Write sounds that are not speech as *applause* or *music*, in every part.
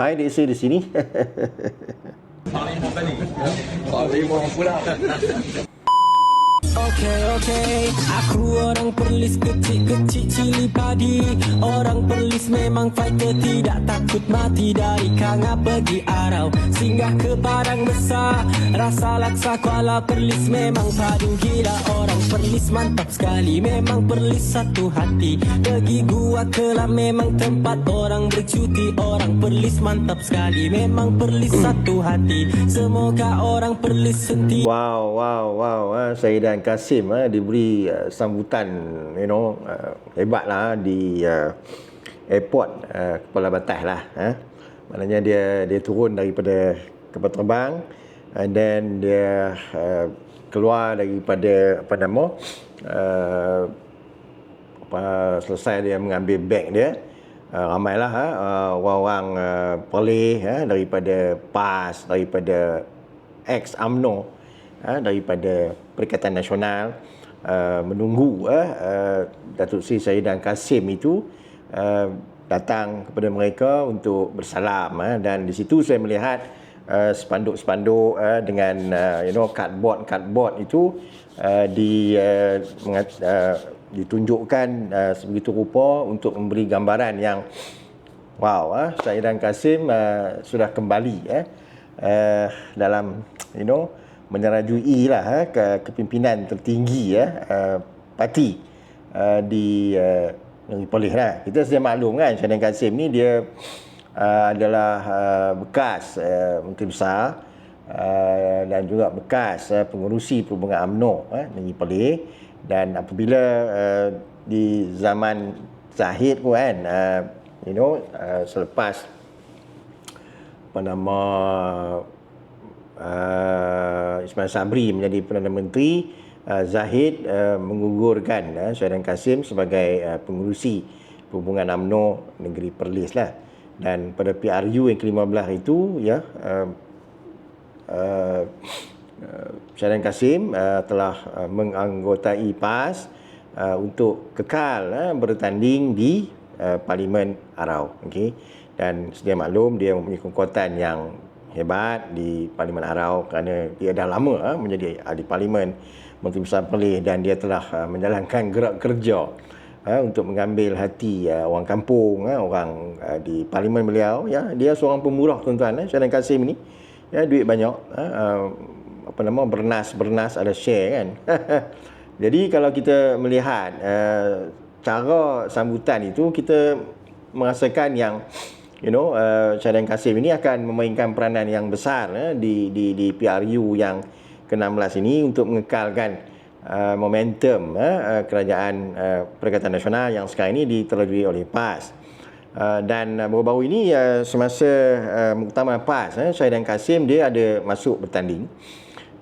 Hai dek saya di sini. Okay, okay. Aku orang perlis kecil-kecil cili padi Orang perlis memang fighter Tidak takut mati Dari Kanga pergi Arau. Singgah ke Padang Besar Rasa laksa Kuala Perlis Memang padu gila. Orang perlis mantap sekali Memang perlis satu hati. Pergi gua kelam Memang tempat orang bercuti. Orang perlis mantap sekali Memang perlis satu hati. Semoga orang perlis senti Wow, wow, wow. Ha, saya dan Kasim ha, diberi uh, sambutan, you know, uh, hebat lah di uh, airport uh, Kepala Batas lah. Ha. Maknanya dia dia turun daripada kapal terbang and then dia uh, keluar daripada apa nama uh, apa, selesai dia mengambil beg dia uh, ramailah uh, orang-orang uh, pelih ha, daripada PAS daripada ex AMNO ha, daripada Perikatan Nasional uh, menunggu uh, Datuk Seri Saidan Kasim itu uh, datang kepada mereka untuk bersalam uh, dan di situ saya melihat uh, spanduk-spanduk uh, dengan uh, you know cardboard cardboard itu uh, di uh, mengat, uh, ditunjukkan uh, sebegitu rupa untuk memberi gambaran yang wow uh, Saidan Kasim uh, sudah kembali uh, uh, dalam you know menyerajui lah uh, ke kepimpinan tertinggi ya uh, uh, parti uh, di uh, Perlis lah. Kita sedia maklum kan Saidan Kasim ni dia uh, adalah uh, bekas uh, menteri besar uh, dan juga bekas uh, pengurusi perhubungan UMNO uh, negeri Perlis dan apabila uh, di zaman Zahid pun kan uh, you know uh, selepas apa nama uh, Ismail Sabri menjadi Perdana Menteri uh, Zahid uh, mengugurkan uh, Syaidan Kasim sebagai pengurusi perhubungan UMNO negeri Perlis lah. Dan pada PRU yang ke-15 itu ya uh, uh, uh, Syaidan Kasim uh, telah menganggotai PAS uh, untuk kekal uh, bertanding di uh, Parlimen Arau. Okey. Dan sedia maklum dia mempunyai kekuatan yang hebat di Parlimen Arau kerana dia dah lama uh, menjadi ahli parlimen Menteri Besar Perlis dan dia telah uh, menjalankan gerak kerja uh, untuk mengambil hati uh, orang kampung uh, orang uh, di parlimen beliau. Ya dia seorang pemurah tuan-tuan uh, Kasim ni. Ya duit banyak uh, uh, apa nama bernas bernas ada share kan? *laughs* Jadi kalau kita melihat uh, cara sambutan itu kita merasakan yang you know uh, Syaidan Kasim ini akan memainkan peranan yang besar uh, di di di PRU yang ke-16 ini untuk mengekalkan uh, momentum uh, kerajaan uh, Perikatan Nasional yang sekarang ini diterajui oleh PAS. Uh, dan uh, baru-baru ini uh, semasa uh, muktamar PAS uh, Syaidan Kasim dia ada masuk bertanding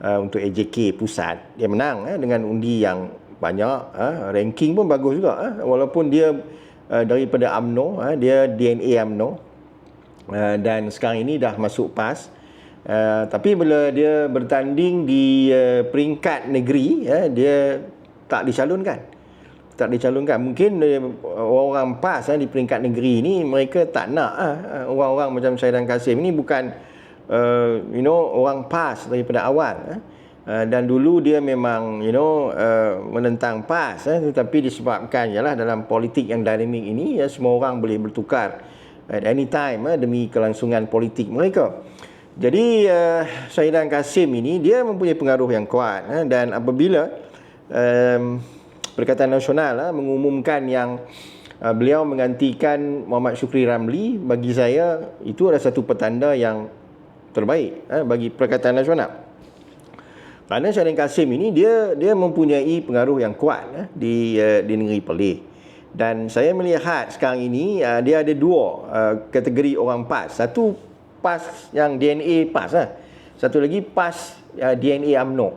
uh, untuk AJK pusat dia menang uh, dengan undi yang banyak uh, ranking pun bagus juga uh, walaupun dia uh, daripada AMNO uh, dia DNA AMNO Uh, dan sekarang ini dah masuk PAS. Uh, tapi bila dia bertanding di uh, peringkat negeri uh, dia tak dicalonkan. Tak dicalonkan. Mungkin uh, orang PAS uh, di peringkat negeri ni mereka tak nak uh, orang-orang macam Syaidan Kasim ni bukan uh, you know orang PAS daripada awal. Uh, dan dulu dia memang you know uh, menentang PAS eh, tetapi disebabkan ialah dalam politik yang dinamik ini ya semua orang boleh bertukar at any time eh, demi kelangsungan politik mereka. Jadi uh, Syahidan Kasim ini dia mempunyai pengaruh yang kuat eh, dan apabila um, Perikatan Nasional eh, mengumumkan yang uh, beliau menggantikan Muhammad Syukri Ramli bagi saya itu adalah satu petanda yang terbaik eh, bagi Perikatan Nasional. Kerana Syahidan Kasim ini dia dia mempunyai pengaruh yang kuat eh, di uh, di negeri Perlis dan saya melihat sekarang ini uh, dia ada dua uh, kategori orang PAS. Satu PAS yang DNA PAS lah. satu lagi PAS uh, DNA AMNO.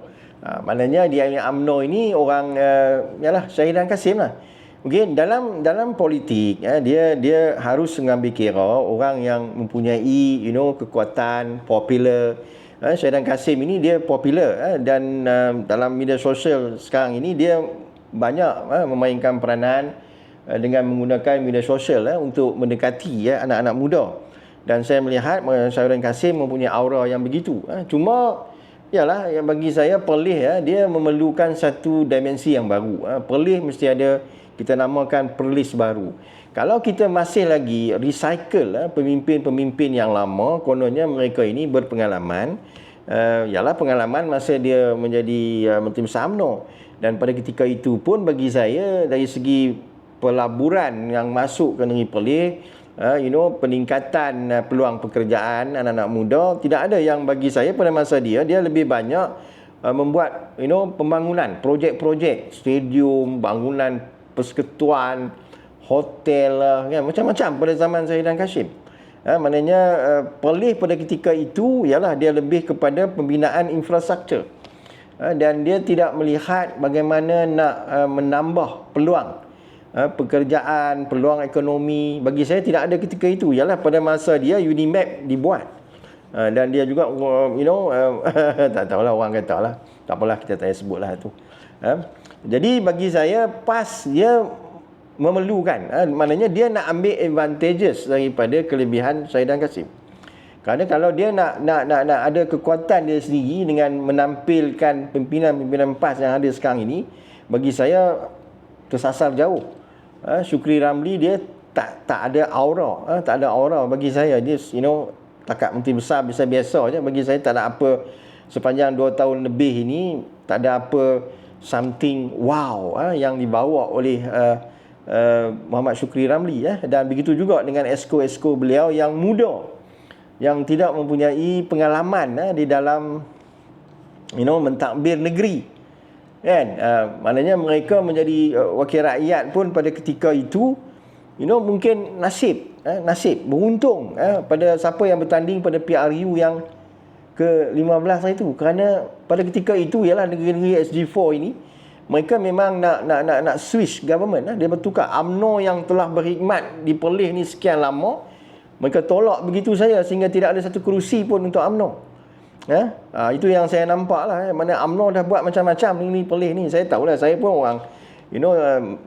Uh, maknanya DNA AMNO ini orang uh, yalah Syahidan Kasim lah. Okay, dalam dalam politik ya, dia dia harus mengambil kira orang yang mempunyai you know kekuatan popular. Uh, Syahidan Kasim ini dia popular uh, dan uh, dalam media sosial sekarang ini dia banyak uh, memainkan peranan Eh, dengan menggunakan media sosial eh, untuk mendekati ya anak-anak muda. Dan saya melihat Syahrin Kasim mempunyai aura yang begitu uh, cuma yalah yang bagi saya Perlis ya dia memerlukan satu dimensi yang baru uh, Perlis mesti ada kita namakan Perlis baru. Kalau kita masih lagi recycle uh, pemimpin-pemimpin yang lama kononnya mereka ini berpengalaman uh, yalah pengalaman masa dia menjadi uh, Menteri Besar UMNO dan pada ketika itu pun bagi saya dari segi pelaburan yang masuk ke negeri Perlis uh, you know peningkatan uh, peluang pekerjaan anak-anak muda tidak ada yang bagi saya pada masa dia dia lebih banyak uh, membuat you know pembangunan projek-projek stadium bangunan persekutuan hotel lah kan macam-macam pada zaman saya dan Kashim. Uh, maknanya uh, Perlis pada ketika itu ialah dia lebih kepada pembinaan infrastruktur. Ha, dan dia tidak melihat bagaimana nak uh, menambah peluang uh, pekerjaan, peluang ekonomi. Bagi saya tidak ada ketika itu. Ialah pada masa dia Unimap dibuat. Uh, dan dia juga you know *laughs* tak tahulah orang kata lah. Tak apalah kita tak sebutlah tu. Jadi bagi saya pas dia memerlukan maknanya dia nak ambil advantages daripada kelebihan Saidan Kasim. Kerana kalau dia nak nak nak nak ada kekuatan dia sendiri dengan menampilkan pimpinan-pimpinan PAS yang ada sekarang ini, bagi saya tersasar jauh. Ha, Syukri Ramli dia tak tak ada aura, ha, tak ada aura bagi saya. Dia you know takat menteri besar biasa-biasa aja bagi saya tak ada apa sepanjang 2 tahun lebih ini tak ada apa something wow ha, yang dibawa oleh uh, uh, Muhammad Syukri Ramli ya dan begitu juga dengan esko-esko beliau yang muda yang tidak mempunyai pengalaman eh, di dalam you know mentadbir negeri kan uh, maknanya mereka menjadi uh, wakil rakyat pun pada ketika itu you know mungkin nasib eh, nasib beruntung eh, pada siapa yang bertanding pada PRU yang ke-15 itu kerana pada ketika itu ialah negeri-negeri SG4 ini mereka memang nak nak nak nak switch government eh. dia bertukar AMNO yang telah berkhidmat di Perlis ni sekian lama mereka tolak begitu saya sehingga tidak ada satu kerusi pun untuk UMNO. Ya? Ha, itu yang saya nampak lah. Eh. Mana UMNO dah buat macam-macam ni, ni pelih ni. Saya tahu lah, saya pun orang, you know, um,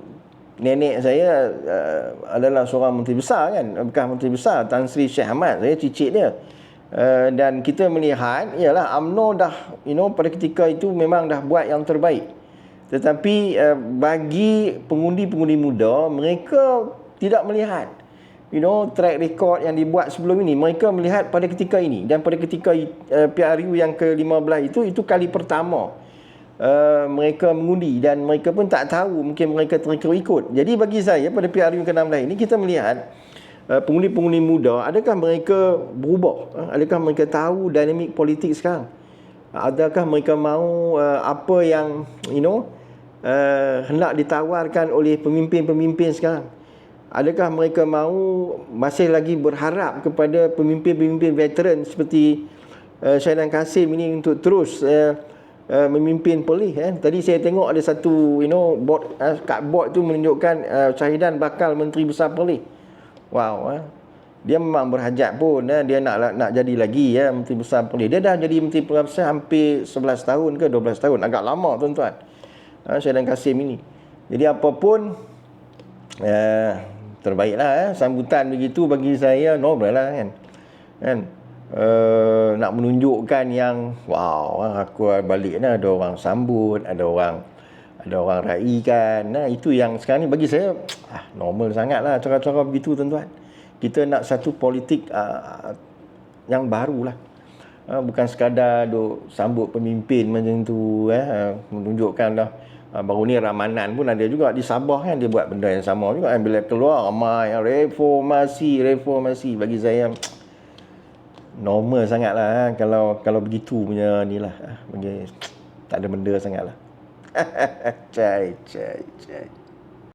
nenek saya uh, adalah seorang menteri besar kan. Bekas menteri besar, Tan Sri Syekh Ahmad. Saya cicit dia. Uh, dan kita melihat, ialah UMNO dah, you know, pada ketika itu memang dah buat yang terbaik. Tetapi uh, bagi pengundi-pengundi muda, mereka tidak melihat you know track record yang dibuat sebelum ini mereka melihat pada ketika ini dan pada ketika uh, PRU yang ke-15 itu itu kali pertama uh, mereka mengundi dan mereka pun tak tahu mungkin mereka terikut-ikut. Jadi bagi saya pada PRU yang ke-16 ini kita melihat uh, pengundi-pengundi muda adakah mereka berubah? Adakah mereka tahu dinamik politik sekarang? Adakah mereka mahu uh, apa yang you know uh, hendak ditawarkan oleh pemimpin-pemimpin sekarang adakah mereka mahu masih lagi berharap kepada pemimpin-pemimpin veteran seperti uh, Syaidan Kasim ini untuk terus uh, uh, memimpin pelih eh. tadi saya tengok ada satu you know board uh, kat board tu menunjukkan uh, Syahidan bakal menteri besar pelih wow eh. dia memang berhajat pun eh. dia nak nak jadi lagi ya eh, menteri besar pelih dia dah jadi menteri besar hampir 11 tahun ke 12 tahun agak lama tuan-tuan uh, Syaidan Kasim ini jadi apapun uh, terbaiklah eh. sambutan begitu bagi saya normal lah kan. Kan? Uh, nak menunjukkan yang wow aku balik ni ada orang sambut ada orang ada orang raikan. Nah itu yang sekarang ni bagi saya ah, normal sangat lah cara-cara begitu tuan-tuan. Kita nak satu politik uh, yang baru lah. Uh, bukan sekadar duk sambut pemimpin macam tu eh, uh, menunjukkan lah Ha, baru ni Ramanan pun ada juga di Sabah kan dia buat benda yang sama juga. Kan bila keluar ramai reformasi reformasi bagi saya normal sangatlah ha, kalau kalau begitu punya ni lah ha, bagi tak ada benda sangatlah. *laughs* Cai cai cai